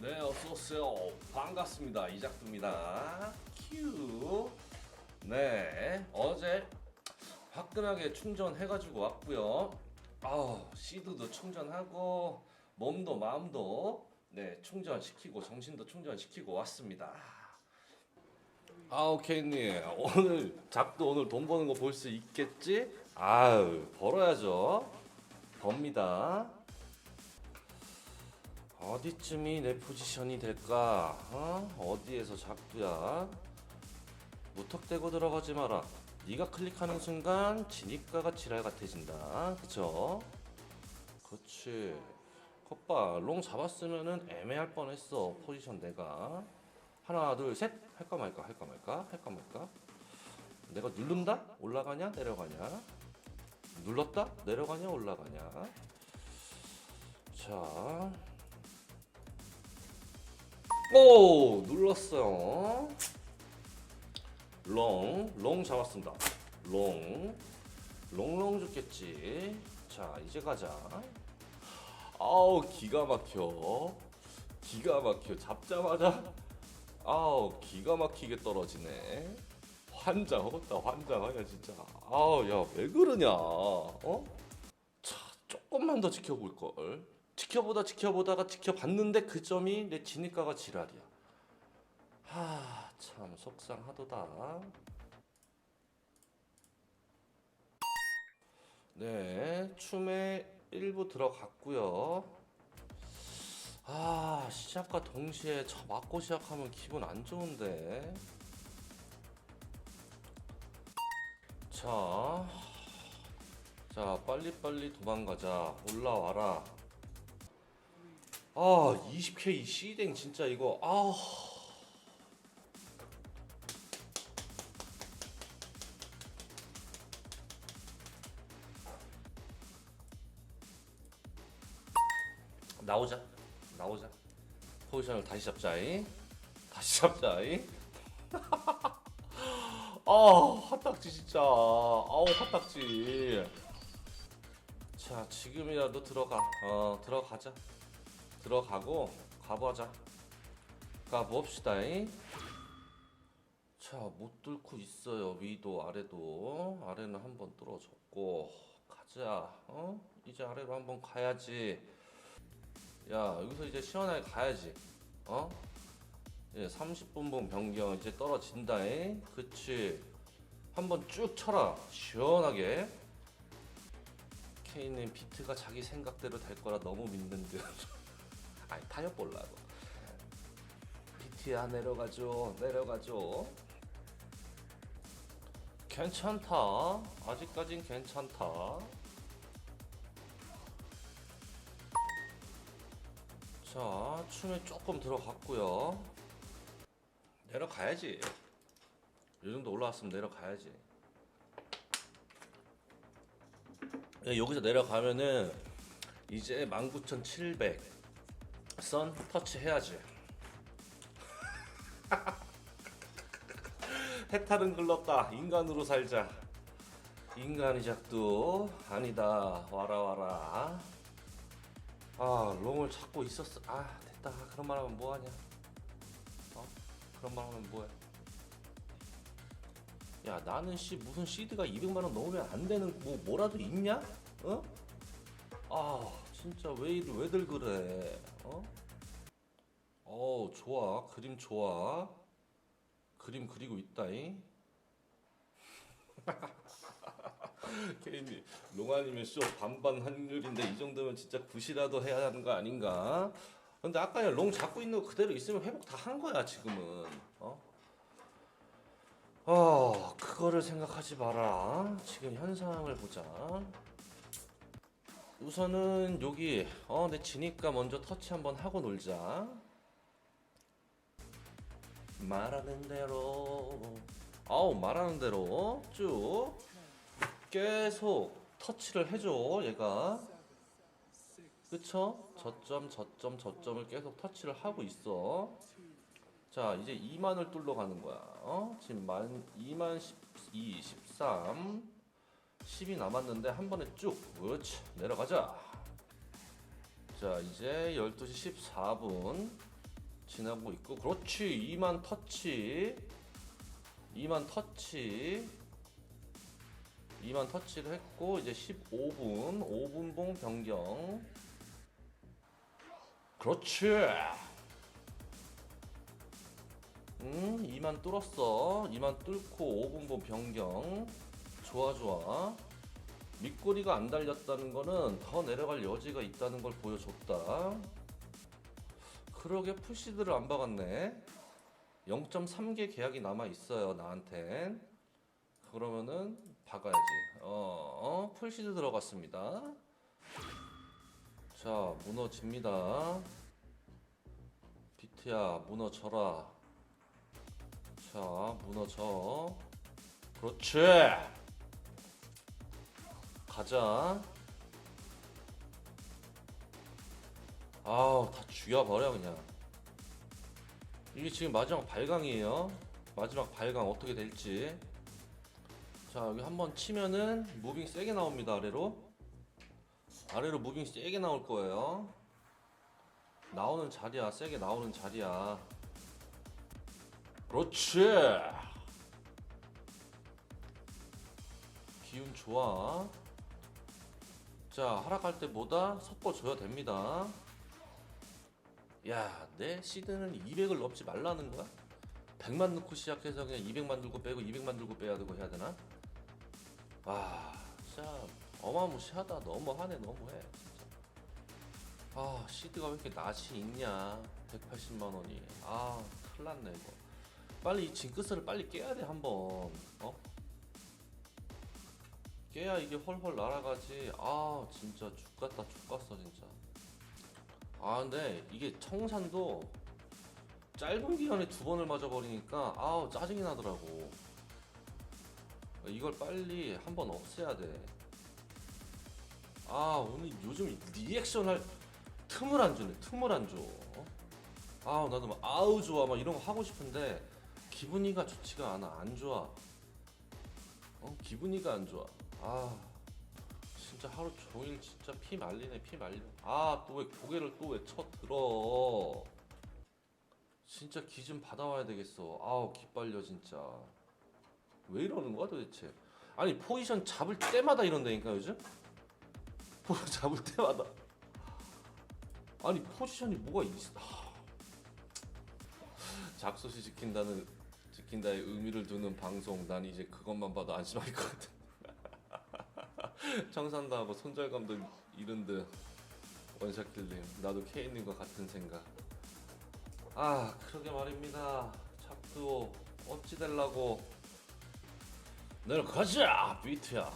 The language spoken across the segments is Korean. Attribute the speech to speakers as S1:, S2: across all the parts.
S1: 네, 어서오세요. 반갑습니다. 이작두입니다. 큐. 네, 어제 화끈하게 충전해가지고 왔고요. 아우, 시드도 충전하고, 몸도 마음도, 네, 충전시키고, 정신도 충전시키고 왔습니다. 아우, 케이님. 오늘, 작두 오늘 돈 버는 거 볼 수 있겠지? 아유, 벌어야죠. 법니다. 어디쯤이 내 포지션이 될까? 어? 어디에서 작두야? 무턱대고 들어가지 마라. 네가 클릭하는 순간 진입가가 지랄 같아진다. 그쵸? 그렇지. 컵바 롱 잡았으면은 애매할 뻔했어. 포지션 내가. 하나 둘 셋. 할까 말까 할까 말까 할까 말까. 내가 누른다? 올라가냐 내려가냐? 눌렀다? 내려가냐 올라가냐? 자. 오 눌렀어요. 롱, 롱 잡았습니다. 롱, 롱롱 죽겠지. 자 이제 가자. 아우 기가 막혀. 기가 막혀. 잡자마자 아우 기가 막히게 떨어지네. 환장하겠다 환장하냐 진짜. 아우 야 왜 그러냐. 어? 자 조금만 더 지켜볼 걸. 지켜보다 지켜보다가 지켜봤는데 그 점이 내 진입가가 지랄이야. 하, 참 속상하도다. 네, 춤에 일부 들어갔고요. 아, 시작과 동시에 저 맞고 시작하면 기분 안 좋은데. 자, 자, 빨리빨리 도망가자. 올라와라. 아 20K 이 시댕 진짜 이거. 아. 나오자. 나오자. 포지션을 다시 잡자이. 다시 잡자이. 아 핫딱지 진짜. 아우 핫딱지. 자 지금이라도 들어가. 어 들어가자 들어가고 가보자. 가봅시다잉. 자, 못 뚫고 있어요. 위도 아래도. 아래는 한 번 뚫어줬고 가자. 어? 이제 아래로 한 번 가야지. 야, 여기서 이제 시원하게 가야지. 어? 예, 30분분 변경 이제 떨어진다잉. 그치. 한 번 쭉 쳐라. 시원하게. 케이는 비트가 자기 생각대로 될 거라 너무 믿는 듯. 아니 타협 보려고. BT야 내려가죠 내려가죠. 괜찮다. 아직까진 괜찮다. 자 춤에 조금 들어갔고요. 내려가야지. 이 정도 올라왔으면 내려가야지. 예, 여기서 내려가면은 이제 19,700 선 터치 해야지. 해탈은 글렀다. 인간으로 살자. 인간이 작도 아니다. 와라 와라. 아 롱을 찾고 있었어. 아 됐다. 그런 말 하면 뭐하냐? 어? 그런 말 하면 뭐야? 야 나는 씨 무슨 시드가 200만 원 넘으면 안 되는 뭐 뭐라도 있냐? 어? 아 진짜 왜 이리 왜들 그래? 어? 어 좋아 그림 좋아 그림 그리고 있다잉. 케이님 롱아님의 쇼 반반 확률인데 이 정도면 진짜 굿이라도 해야 하는 거 아닌가? 근데 아까 롱 잡고 있는 거 그대로 있으면 회복 다 한 거야 지금은 어? 어 그거를 생각하지 마라 지금 현상을 보자 우선은 여기 어 내 지니까 먼저 터치 한번 하고 놀자. 말하는 대로. 아우 말하는 대로. 쭉. 계속 터치를 해줘 얘가. 그쵸? 저점 저점 저점을 계속 터치를 하고 있어. 자 이제 2만을 뚫러 가는 거야. 어? 지금 만 2만 12, 13 10이 남았는데 한 번에 쭉 그렇지. 내려가자. 자 이제 12시 14분 지나고 있고 그렇지. 2만 터치. 2만 터치. 2만 터치를 했고 이제 15분 5분봉 변경. 그렇지. 음 2만 뚫었어. 2만 뚫고 5분봉 변경 좋아 좋아. 밑꼬리가 안 달렸다는 거는 더 내려갈 여지가 있다는 걸 보여줬다. 그러게 푸시드를 안 박았네. 0.3개 계약이 남아 있어요 나한텐 그러면은 박아야지. 어, 어 풀시드 들어갔습니다. 자 무너집니다. 비트야 무너져라. 자 무너져. 그렇지 가자. 아우 다 죽여버려 그냥. 이게 지금 마지막 발광이에요. 마지막 발광 어떻게 될지. 자 여기 한번 치면은 무빙 세게 나옵니다 아래로. 아래로 무빙 세게 나올 거예요. 나오는 자리야 세게 나오는 자리야. 그렇지! 기운 좋아 자 하락할 때 뭐다 섞어줘야 됩니다 야, 내 시드는 200을 넘지 말라는 거야? 100만 넣고 시작해서 그냥 200만 들고 빼고 200만 들고 빼야 되고 해야 되나? 와, 진짜 어마무시하다. 너무하네, 너무해. 진짜. 아, 시드가 왜 이렇게 낯이 있냐? 180만 원이. 아, 큰일 났네, 이거. 빨리 이 징크스를 빨리 깨야 돼, 한번. 어? 깨야 이게 헐헐 날아가지. 아, 진짜 죽겠다, 죽겠어, 진짜. 아 근데 이게 청산도 짧은 기간에 두 번을 맞아버리니까 아우 짜증이 나더라고 이걸 빨리 한 번 없애야 돼아 오늘 요즘 리액션 할 틈을 안 주네 틈을 안줘 아우 나도 막 아우 좋아 막 이런 거 하고 싶은데 기분이가 좋지가 않아 안 좋아 어 기분이가 안 좋아. 아 진짜 하루 종일 진짜 피 말리네 피 말려 아 또 왜 고개를 또 왜 쳐 들어? 진짜 기 좀 받아와야 되겠어. 아우 기빨려 진짜. 왜 이러는 거야 도대체? 아니 포지션 잡을 때마다 이런다니까 요즘? 포 잡을 때마다. 아니 포지션이 뭐가 있어 아. 작소시 지킨다는 지킨다의 의미를 두는 방송 난 이제 그것만 봐도 안심할 것 같아. 청산도 하고 손절감도 이른 듯 원샷 킬님 나도 케이님과 같은 생각. 아 그러게 말입니다. 작두 어찌 될라고. 내려가자 비트야.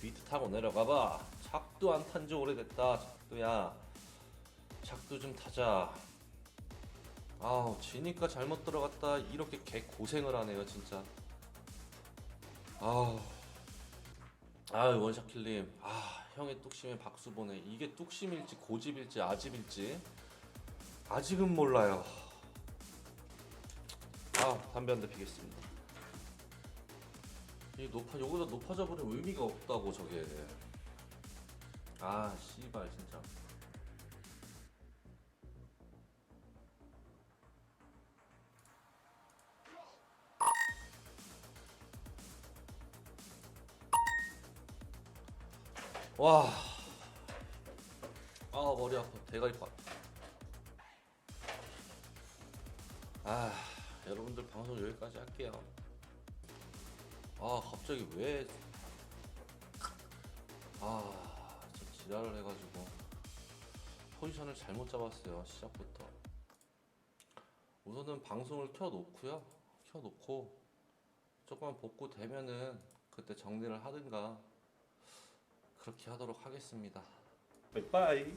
S1: 비트 타고 내려가봐. 작두 안탄 지 오래됐다 작두야. 작두 좀 타자 아우 지니까 잘못 들어갔다 이렇게 개 고생을 하네요 진짜. 아우. 아 원샷킬님. 아 형의 뚝심에 박수 보내. 이게 뚝심일지 고집일지 아집일지. 아직은 몰라요. 아 담배 한 대 피겠습니다. 이 높아 요거보다 높아져 버리면 의미가 없다고 저게. 아 씨발 진짜 와. 아, 머리 아파. 대가리 빠. 아, 여러분들 방송 여기까지 할게요. 아, 갑자기 왜. 아, 저 지랄을 해가지고. 포지션을 잘못 잡았어요. 시작부터. 우선은 방송을 켜놓고요. 켜놓고. 조금만 복구 되면은 그때 정리를 하든가. 그렇게 하도록 하겠습니다. 빠이빠이.